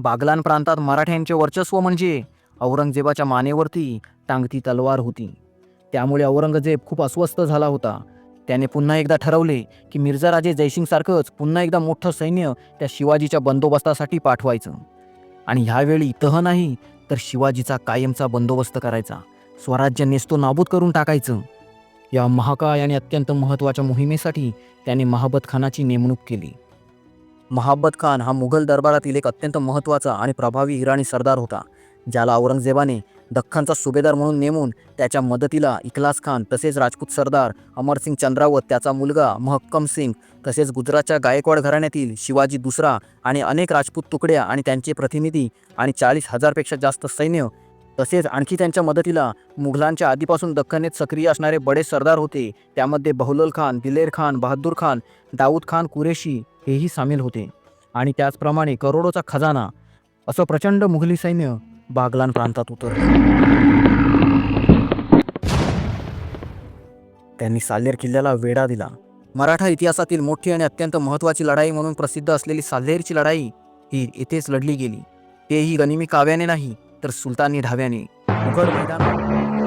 बागलान प्रांतात मराठ्यांचे वर्चस्व म्हणजे औरंगजेबाच्या मानेवरती टांगती तलवार होती. त्यामुळे औरंगजेब खूप अस्वस्थ झाला होता. त्याने पुन्हा एकदा ठरवले की मिर्झा राजे जयसिंगसारखंच पुन्हा एकदा मोठं सैन्य त्या शिवाजीच्या बंदोबस्तासाठी पाठवायचं. आणि ह्यावेळी तह नाही तर शिवाजीचा कायमचा बंदोबस्त करायचा. स्वराज्य नेस्तो नाबूद करून टाकायचं. या महाकाय आणि अत्यंत महत्त्वाच्या मोहिमेसाठी त्याने महाबत खानाची नेमणूक केली. महाब्बत खान हा मुघल दरबारातील एक अत्यंत महत्त्वाचा आणि प्रभावी इराणी सरदार होता ज्याला औरंगजेबाने दख्खनचा सुभेदार म्हणून नेमून त्याच्या मदतीला इखलास खान तसेच राजपूत सरदार अमरसिंग चंद्रावत त्याचा मुलगा महक्कम सिंग तसेच गुजरातच्या गायकवाड घराण्यातील शिवाजी दुसरा आणि अनेक राजपूत तुकड्या आणि त्यांचे प्रतिनिधी आणि चाळीस हजारपेक्षा जास्त सैन्य तसेच आणखी त्यांच्या मदतीला मुघलांच्या आधीपासून दख्खनेत सक्रिय असणारे बडे सरदार होते. त्यामध्ये बहुलोल खान दिलेर खान बहादूर खान दाऊद खान कुरेशी हेही सामील होते. आणि त्याचप्रमाणे करोडोचा खजाना असं प्रचंड मुघली सैन्य बागलान प्रांतात उतरलं. त्यांनी साल्हेर किल्ल्याला वेढा दिला. मराठा इतिहासातील मोठी आणि अत्यंत महत्त्वाची लढाई म्हणून प्रसिद्ध असलेली साल्हेरची लढाई ही येथेच लढली गेली. तेही गनिमी काव्याने नाही तर सुलतानी ढाव्याने. उघड मैदान